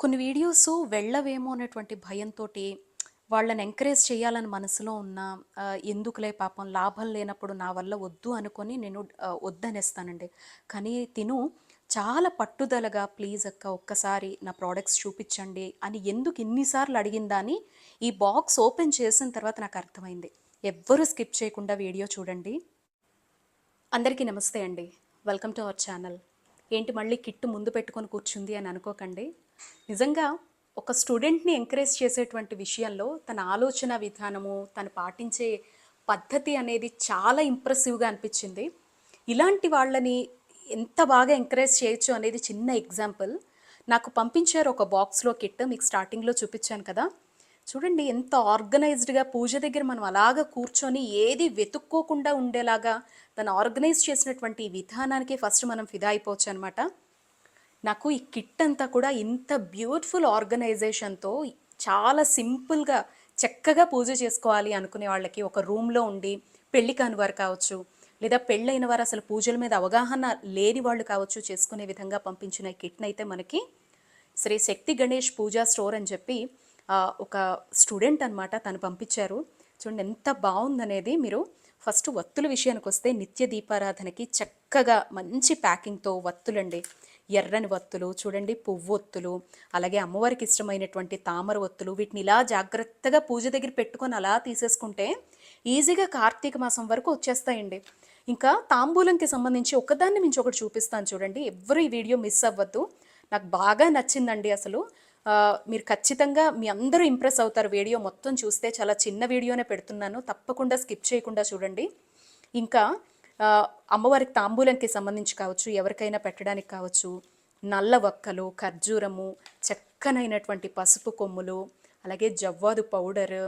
కొన్ని వీడియోస్ వెళ్ళవేమో అనేటువంటి భయంతోటి వాళ్ళని ఎంకరేజ్ చేయాలని మనసులో ఉన్న ఎందుకులే పాపం లాభం లేనప్పుడు నా వల్ల వద్దు అనుకొని నేను వద్దనేస్తానండి. కానీ తిను చాలా పట్టుదలగా ప్లీజ్ అక్క ఒక్కసారి నా ప్రోడక్ట్స్ చూపించండి అని ఎందుకు ఇన్నిసార్లు అడిగిందని అడిగిందా అని ఈ బాక్స్ ఓపెన్ చేసిన తర్వాత నాకు అర్థమైంది. ఎవ్వరూ స్కిప్ చేయకుండా వీడియో చూడండి. అందరికీ నమస్తే అండి. Welcome to our channel. ఏంటి మళ్ళీ కిట్టు ముందు పెట్టుకొని కూర్చుంది అని అనుకోకండి. నిజంగా ఒక స్టూడెంట్‌ని ఎంకరేజ్ చేసేటువంటి విషయంలో తన ఆలోచన విధానము, తను పాటించే పద్ధతి అనేది చాలా ఇంప్రెసివ్‌గా అనిపించింది ఇలాంటి వాళ్ళని ఎంత బాగా ఎంకరేజ్ చేయొచ్చు అనేది చిన్న ఎగ్జాంపుల్. నాకు పంపించారు ఒక బాక్స్‌లో కిట్ మీకు స్టార్టింగ్‌లో చూపించాను కదా! చూడండి ఎంత ఆర్గనైజ్డ్‌గా పూజ దగ్గర మనం అలాగా కూర్చొని ఏది వెతుక్కోకుండా ఉండేలాగా తను ఆర్గనైజ్ చేసినటువంటి విధానానికి ఫస్ట్ మనం ఫిదా అయిపోవచ్చు అనమాట నాకు ఈ కిట్ అంతా కూడా ఇంత బ్యూటిఫుల్ ఆర్గనైజేషన్‌తో చాలా సింపుల్‌గా చక్కగా పూజ చేసుకోవాలి అనుకునే వాళ్ళకి ఒక రూమ్‌లో ఉండి పెళ్ళి కాని వారు కావచ్చు, లేదా పెళ్ళైన వారు అసలు పూజల మీద అవగాహన లేని వాళ్ళు కావచ్చు చేసుకునే విధంగా పంపించిన కిట్ని కిట్‌నైతే మనకి శ్రీ శక్తి గణేష్ పూజా స్టోర్ అని చెప్పి ఒక స్టూడెంట్ అనమాట తను పంపించారు. చూడండి ఎంత బాగుందనేది మీరు ఫస్ట్ వత్తుల విషయానికొస్తే నిత్య దీపారాధనకి చక్కగా మంచి ప్యాకింగ్‌తో వత్తులండి. ఎర్రని వత్తులు చూడండి పువ్వు ఒత్తులు అలాగే అమ్మవారికి ఇష్టమైనటువంటి తామర ఒత్తులు వీటిని ఇలా జాగ్రత్తగా పూజ దగ్గర పెట్టుకొని అలా తీసేసుకుంటే ఈజీగా కార్తీక మాసం వరకు వచ్చేస్తాయండి. ఇంకా తాంబూలంకి సంబంధించి ఒకదాన్ని మించి ఒకటి చూపిస్తాను చూడండి. ఎవరు ఈ వీడియో మిస్ అవ్వద్దు. నాకు బాగా నచ్చిందండి అసలు. మీరు ఖచ్చితంగా మీ అందరూ ఇంప్రెస్ అవుతారు వీడియో మొత్తం చూస్తే. చాలా చిన్న వీడియోనే పెడుతున్నాను. తప్పకుండా స్కిప్ చేయకుండా చూడండి. ఇంకా అమ్మవారికి తాంబూలంకి సంబంధించి కావచ్చు, ఎవరికైనా పెట్టడానికి కావచ్చు, నల్ల వక్కలు, ఖర్జూరము, చక్కనైనటువంటి పసుపు కొమ్ములు, అలాగే జవ్వాదు పౌడర్,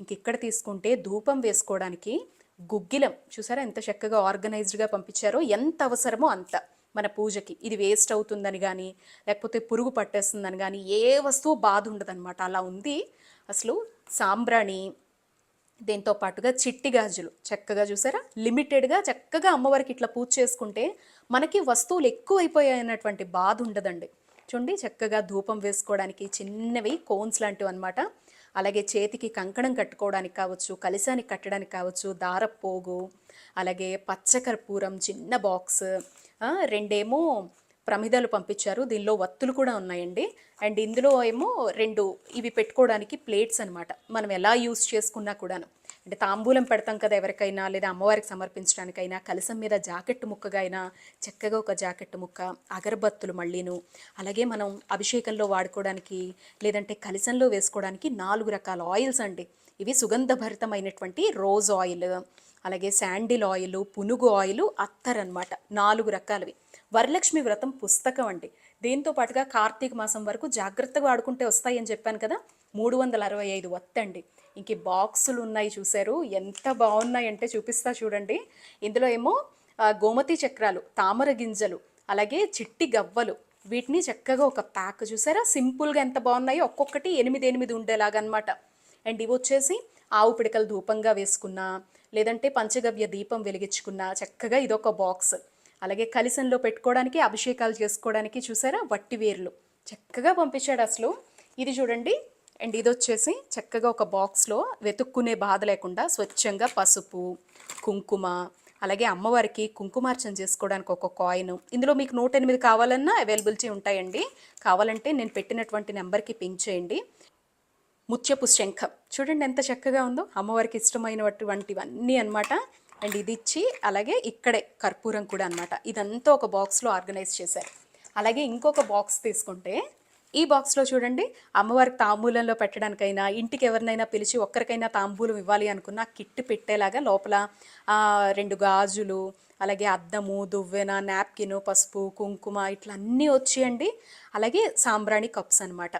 ఇంక ఇక్కడ తీసుకుంటే ధూపం వేసుకోవడానికి గుగ్గిలం చూసారా ఎంత చక్కగా ఆర్గనైజ్డ్‌గా పంపించారో. ఎంత అవసరమో అంత మన పూజకి. ఇది వేస్ట్ అవుతుందని కానీ లేకపోతే పురుగు పట్టేస్తుందని కానీ ఏ వస్తువు బాధ ఉండదనమాట. అలా ఉంది. అసలు సాంబ్రాణి, దీంతో పాటుగా చిట్టి గాజులు చక్కగా చూసారా? లిమిటెడ్‌గా చక్కగా అమ్మవారికి ఇట్లా పూజ చేసుకుంటే మనకి వస్తువులు ఎక్కువైపోయాయన్నటువంటి బాధ ఉండదండి. చూడండి చక్కగా ధూపం వేసుకోవడానికి చిన్నవి కోన్స్ లాంటివి అనమాట అలాగే చేతికి కంకణం కట్టుకోవడానికి కావచ్చు, కలిశానికి కట్టడానికి కావచ్చు, దారపోగు పోగు, అలాగే పచ్చకర్పూరం చిన్న బాక్స్, రెండేమో ప్రమిదలు పంపించారు. దీనిలో వత్తులు కూడా ఉన్నాయండి. అండ్ ఇందులో ఏమో రెండు ఇవి పెట్టుకోవడానికి ప్లేట్స్ అనమాట. మనం ఎలా యూజ్ చేసుకున్నా కూడాను. అంటే తాంబూలం పెడతాం కదా ఎవరికైనా, లేదా అమ్మవారికి సమర్పించడానికైనా, కలసం మీద జాకెట్టు ముక్కగా అయినా చక్కగా ఒక జాకెట్టు ముక్క, అగరబత్తులు మళ్ళీను, అలాగే మనం అభిషేకంలో వాడుకోవడానికి, లేదంటే కలసంలో వేసుకోవడానికి నాలుగు రకాల ఆయిల్స్ అండి. ఇవి సుగంధభరితమైనటువంటి రోజ్ ఆయిల్, అలాగే శాండిల్ ఆయిలు, పునుగు ఆయిలు, అత్తర్ అనమాట. నాలుగు రకాలవి. వరలక్ష్మి వ్రతం పుస్తకం అండి. దీంతో పాటుగా కార్తీక మాసం వరకు జాగ్రత్తగా వాడుకుంటే వస్తాయని చెప్పాను కదా! 365 వత్తండి. ఇంక బాక్సులు ఉన్నాయి చూశారు ఎంత బాగున్నాయంటే చూపిస్తా చూడండి. ఇందులో ఏమో గోమతి చక్రాలు, తామర గింజలు, అలాగే చిట్టి గవ్వలు వీటిని చక్కగా ఒక ప్యాక్ చూసారా? సింపుల్‌గా ఎంత బాగున్నాయో ఒక్కొక్కటి 8, 8 ఉండేలాగా అండ్ అండ్ వచ్చేసి ఆవు పిడకలు ధూపంగా వేసుకున్నా, లేదంటే పంచగవ్య దీపం వెలిగించుకున్నా చక్కగా ఇదొక బాక్స్. అలాగే కలిసంలో పెట్టుకోవడానికి, అభిషేకాలు చేసుకోవడానికి చూసారా? వట్టి వేర్లు చక్కగా పంపించాడు అసలు ఇది చూడండి. అండ్ ఇది వచ్చేసి చక్కగా ఒక బాక్స్‌లో వెతుక్కునే బాధ లేకుండా స్వచ్ఛంగా పసుపు, కుంకుమ, అలాగే అమ్మవారికి కుంకుమార్చన చేసుకోవడానికి ఒక కాయిను. ఇందులో మీకు 108 కావాలన్నా అవైలబిలిటీ ఉంటాయండి. కావాలంటే నేను పెట్టినటువంటి నెంబర్కి పింక్ చేయండి. ముత్యపు శంఖం చూడండి ఎంత చక్కగా ఉందో. అమ్మవారికి ఇష్టమైనటువంటివన్నీ అనమాట. అండ్ ఇది ఇచ్చి అలాగే ఇక్కడే కర్పూరం కూడా అనమాట. ఇదంతా ఒక బాక్స్‌లో ఆర్గనైజ్ చేశారు. అలాగే ఇంకొక బాక్స్ తీసుకుంటే ఈ బాక్స్‌లో చూడండి అమ్మవారికి తాంబూలంలో పెట్టడానికైనా, ఇంటికి ఎవరినైనా పిలిచి ఒక్కరికైనా తాంబూలం ఇవ్వాలి అనుకున్న కిట్ పెట్టేలాగా లోపల రెండు గాజులు, అలాగే అద్దము, దువ్వెన, నాప్కిను, పసుపు, కుంకుమ ఇట్లా అన్నీ వచ్చేయండి అలాగే సాంబ్రాణి కప్స్ అనమాట.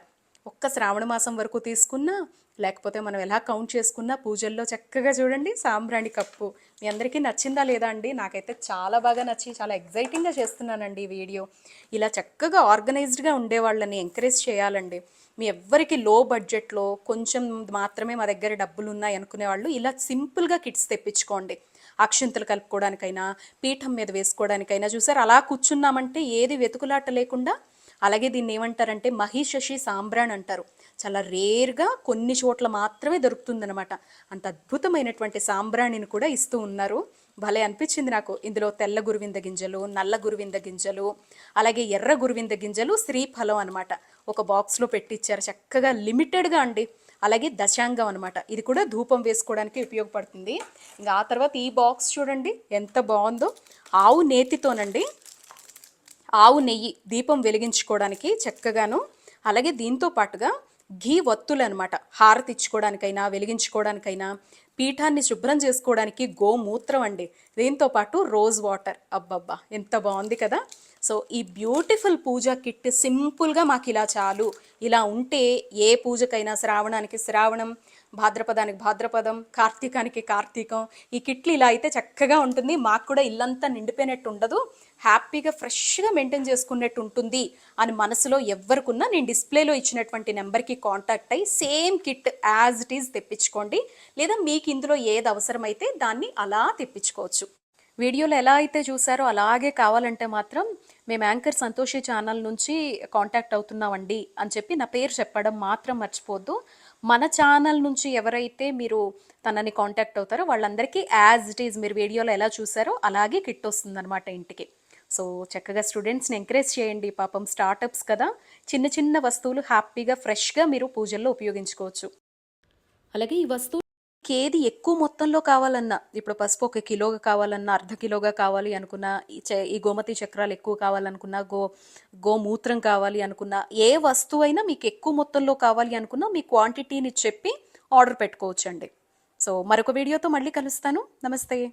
ఒక్క శ్రావణ మాసం వరకు తీసుకున్నా, లేకపోతే మనం ఎలా కౌంట్ చేసుకున్నా పూజల్లో చక్కగా చూడండి సాంబ్రాణి కప్పు. మీ అందరికీ నచ్చిందా లేదా అండి? నాకైతే చాలా బాగా నచ్చి చాలా ఎగ్జైటింగ్గా చేస్తున్నానండి ఈ వీడియో. ఇలా చక్కగా ఆర్గనైజ్డ్‌గా ఉండేవాళ్ళని ఎంకరేజ్ చేయాలండి. మీ ఎవ్వరికి లో బడ్జెట్‌లో కొంచెం మాత్రమే మా దగ్గర డబ్బులున్నాయి అనుకునే వాళ్ళు ఇలా సింపుల్‌గా కిట్స్ తెప్పించుకోండి. అక్షింతలు కలుపుకోవడానికైనా, పీఠం మీద వేసుకోవడానికైనా చూసారు అలా కూర్చున్నామంటే ఏది వెతుకులాట లేకుండా అలాగే దీన్ని ఏమంటారంటే మహిషషి సాంబ్రాన్ అంటారు. చాలా రేర్గా కొన్ని చోట్ల మాత్రమే దొరుకుతుందనమాట అంత అద్భుతమైనటువంటి సాంబ్రాణిని కూడా ఇస్తూ ఉన్నారు. భలే అనిపించింది నాకు. ఇందులో తెల్ల గురువింద గింజలు నల్ల గురువింద గింజలు అలాగే ఎర్ర గురువింద గింజలు శ్రీఫలం అనమాట ఒక బాక్స్లో పెట్టిచ్చారు. చక్కగా లిమిటెడ్గా అండి. అలాగే దశాంగం అనమాట ఇది కూడా ధూపం వేసుకోవడానికి ఉపయోగపడుతుంది. ఇంకా ఆ తర్వాత ఈ బాక్స్ చూడండి ఎంత బాగుందో. ఆవు నేతితోనండి. ఆవు నెయ్యి దీపం వెలిగించుకోవడానికి చక్కగాను అలాగే దీంతో పాటుగా ఘీ వత్తులు అనమాట హారతి ఇచ్చుకోవడానికైనా వెలిగించుకోవడానికైనా పీఠాన్ని శుభ్రం చేసుకోవడానికి గోమూత్రం అండి. దీంతో పాటు రోజ్ వాటర్. అబ్బబ్బా ఎంత బాగుంది కదా! సో ఈ బ్యూటిఫుల్ పూజా కిట్ సింపుల్గా మాకు ఇలా చాలు. ఇలా ఉంటే ఏ పూజకైనా శ్రావణానికి శ్రావణం భాద్రపదానికి భాద్రపదం కార్తీకానికి కార్తీకం ఈ కిట్లు ఇలా అయితే చక్కగా ఉంటుంది. మాకు కూడా ఇల్లంతా నిండిపోయినట్టు ఉండదు. హ్యాపీగా ఫ్రెష్గా మెయింటైన్ చేసుకున్నట్టు ఉంటుంది అని మనసులో ఎవరికున్నా నేను డిస్ప్లేలో ఇచ్చినటువంటి నెంబర్కి కాంటాక్ట్ అయ్యి same kit as it is తెప్పించుకోండి. లేదా మీకు ఇందులో ఏది అవసరమైతే దాన్ని అలా తెప్పించుకోవచ్చు. వీడియోలో ఎలా అయితే చూసారో అలాగే కావాలంటే మాత్రం మేము యాంకర్ సంతోషి ఛానల్ నుంచి కాంటాక్ట్ అవుతున్నామండి అని చెప్పి నా పేరు చెప్పడం మాత్రం మర్చిపోద్దు. మన ఛానల్ నుంచి ఎవరైతే మీరు తనని కాంటాక్ట్ అవుతారో వాళ్ళందరికీ యాజ్ ఇట్ ఈజ్ మీరు వీడియోలో ఎలా చూసారో అలాగే కిట్ వస్తుందన్నమాట ఇంటికి. సో చక్కగా స్టూడెంట్స్ని ఎంకరేజ్ చేయండి. పాపం స్టార్టప్స్ కదా. చిన్న చిన్న వస్తువులు హ్యాపీగా ఫ్రెష్గా మీరు పూజల్లో ఉపయోగించుకోవచ్చు. అలాగే ఈ వస్తువు ఏది ఎక్కువ మొత్తంలో కావాలన్నా ఇప్పుడు పసుపు ఒక కిలోగా కావాలన్నా అర్ధ కిలోగా కావాలి అనుకున్నా ఈ చ- ఈ గోమతి చక్రాలు ఎక్కువ కావాలనుకున్నా గో గోమూత్రం కావాలి అనుకున్నా ఏ వస్తువు అయినా మీకు ఎక్కువ మొత్తంలో కావాలి అనుకున్నా మీ క్వాంటిటీని చెప్పి ఆర్డర్ పెట్టుకోవచ్చండి. సో మరొక వీడియోతో మళ్ళీ కలుస్తాను. నమస్తే.